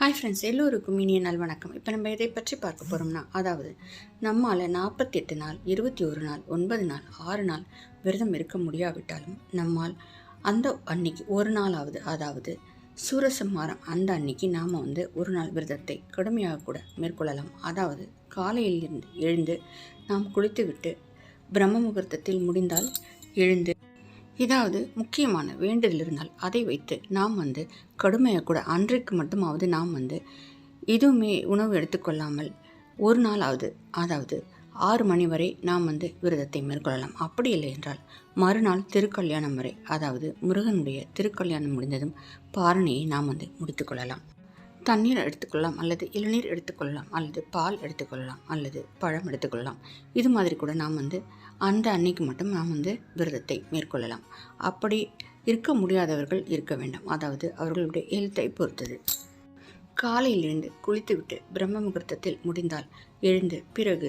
Hi friends எல்லோருக்கும் இனிய நல்வணக்கம். இப்போ நம்ம இதை பற்றி பார்க்க போகிறோம்னா அதாவது நம்மால் நாற்பத்தெட்டு நாள் இருபத்தி ஒரு நாள் ஒன்பது நாள் ஆறு நாள் விரதம் இருக்க முடியாவிட்டாலும் நம்மால் அந்த அன்னைக்கு ஒரு நாளாவது அதாவது சூரசம்ஹாரம் அந்த அன்னைக்கு நாம் வந்து ஒரு நாள் விரதத்தை கடுமையாக கூட மேற்கொள்ளலாம். அதாவது காலையில் இருந்து எழுந்து நாம் குளித்துவிட்டு பிரம்ம முகூர்த்தத்தில் முடிந்தால் எழுந்து ஏதாவது முக்கியமான வேண்டுதல் இருந்தால் அதை வைத்து நாம் வந்து கடுமையாக கூட அன்றைக்கு மட்டுமாவது நாம் வந்து எதுவுமே உணவு எடுத்துக்கொள்ளாமல் ஒரு நாளாவது அதாவது ஆறு மணி வரை நாம் வந்து விரதத்தை மேற்கொள்ளலாம். அப்படி இல்லை என்றால் மறுநாள் திருக்கல்யாணம் வரை அதாவது முருகனுடைய திருக்கல்யாணம் முடிந்ததும் பாரணியை நாம் வந்து முடித்துக்கொள்ளலாம் தண்ணீர் எடுத்துக்கொள்ளலாம் அல்லது இளநீர் எடுத்துக்கொள்ளலாம் அல்லது பால் எடுத்துக்கொள்ளலாம் அல்லது பழம் எடுத்துக்கொள்ளலாம். இது மாதிரி கூட நாம் வந்து அந்த அன்னைக்கு மட்டும் நாம் வந்து விரதத்தை மேற்கொள்ளலாம். அப்படி இருக்க முடியாதவர்கள் இருக்க வேண்டாம். அதாவது அவர்களுடைய ஹெல்த்தை பொறுத்தது. காலையிலிருந்து குளித்துவிட்டு பிரம்ம முகூர்த்தத்தில் முடிந்தால் எழுந்து பிறகு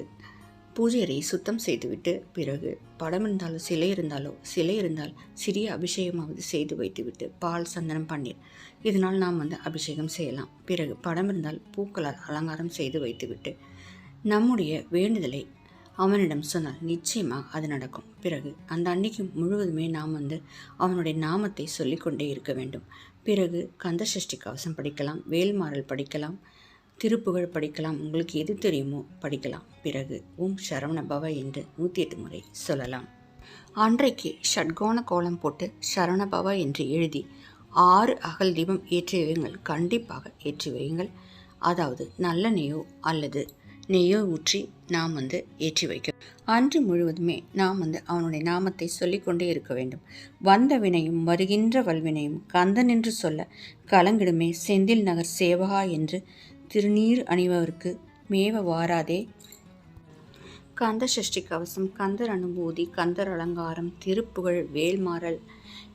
பூஜை அறையை சுத்தம் செய்துவிட்டு பிறகு படம் இருந்தாலோ சிலை இருந்தாலோ சிலை இருந்தால் சிறிய அபிஷேகமாவது செய்து வைத்துவிட்டு பால் சந்தனம் பன்னீர். இதனால் நாம் வந்து அபிஷேகம் செய்யலாம். பிறகு படம் இருந்தால் பூக்களால் அலங்காரம் செய்து வைத்துவிட்டு நம்முடைய வேண்டுதலை அவனிடம் சொன்னால் நிச்சயமாக அது நடக்கும். பிறகு அந்த அன்னைக்கு முழுவதுமே நாம் வந்து அவனுடைய நாமத்தை சொல்லிக்கொண்டே இருக்க வேண்டும். பிறகு கந்த சஷ்டி கவசம் படிக்கலாம் வேல்மாறல் படிக்கலாம் திருப்புகழ் படிக்கலாம். உங்களுக்கு எது தெரியுமோ படிக்கலாம். பிறகு ஓம் சரவண பவ என்று நூற்றி எட்டு முறை சொல்லலாம். அன்றைக்கு ஷட்கோண கோலம் போட்டு சரணபவ என்று எழுதி ஆறு அகல் தீபம் ஏற்றி வையுங்கள். கண்டிப்பாக ஏற்றி வையுங்கள். அதாவது நல்ல நெய்யோ அல்லது நெய்யோ ஊற்றி நாம் வந்து ஏற்றி வைக்கும் அன்று முழுவதுமே நாம் வந்து அவனுடைய நாமத்தை சொல்லிக்கொண்டே இருக்க வேண்டும். வந்த வினையும் வருகின்ற வல்வினையும் கந்தன் என்று சொல்ல கலங்கிடுமே செந்தில் நகர் சேவகா என்று திருநீர் அணிவவருக்கு மேவ வாராதே. கந்த சஷ்டி கவசம் கந்தர் அனுபூதி கந்தர் அலங்காரம் திருப்புகழ் வேல்மாறல்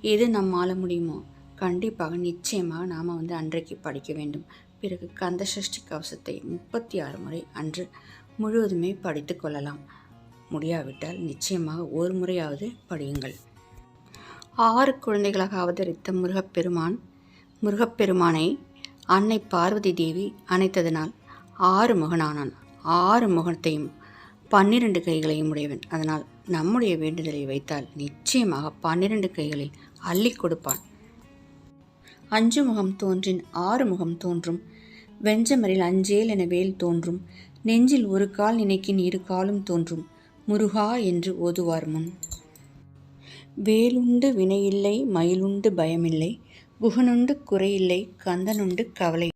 எது நம்மால் முடியுமோ கண்டிப்பாக நிச்சயமாக நாம் வந்து அன்றைக்கு படிக்க வேண்டும். பிறகு கந்த சஷ்டி கவசத்தை முப்பத்தி ஆறு முறை அன்று முழுவதுமே படித்து கொள்ளலாம். முடியாவிட்டால் நிச்சயமாக ஒரு முறையாவது படியுங்கள். ஆறு குழந்தைகளாக அவதரித்த முருகப்பெருமான் முருகப்பெருமானை அன்னை பார்வதி தேவி அணைத்ததனால் ஆறு முகனானான். ஆறு முகத்தையும் பன்னிரண்டு கைகளையும் உடையவன். அதனால் நம்முடைய வேண்டுதலை வைத்தால் நிச்சயமாக பன்னிரண்டு கைகளில் அள்ளி கொடுப்பான். அஞ்சு முகம் தோன்றின் ஆறு முகம் தோன்றும். வெஞ்சமரில் அஞ்சேல் என வேல் தோன்றும். நெஞ்சில் ஒரு கால் நினைக்கின் இரு காலும் தோன்றும். முருகா என்று ஓதுவார் முன். வேலுண்டு வினையில்லை மயிலுண்டு பயமில்லை. குகனுண்டு குறையில்லை கந்தனுண்டு கவலை.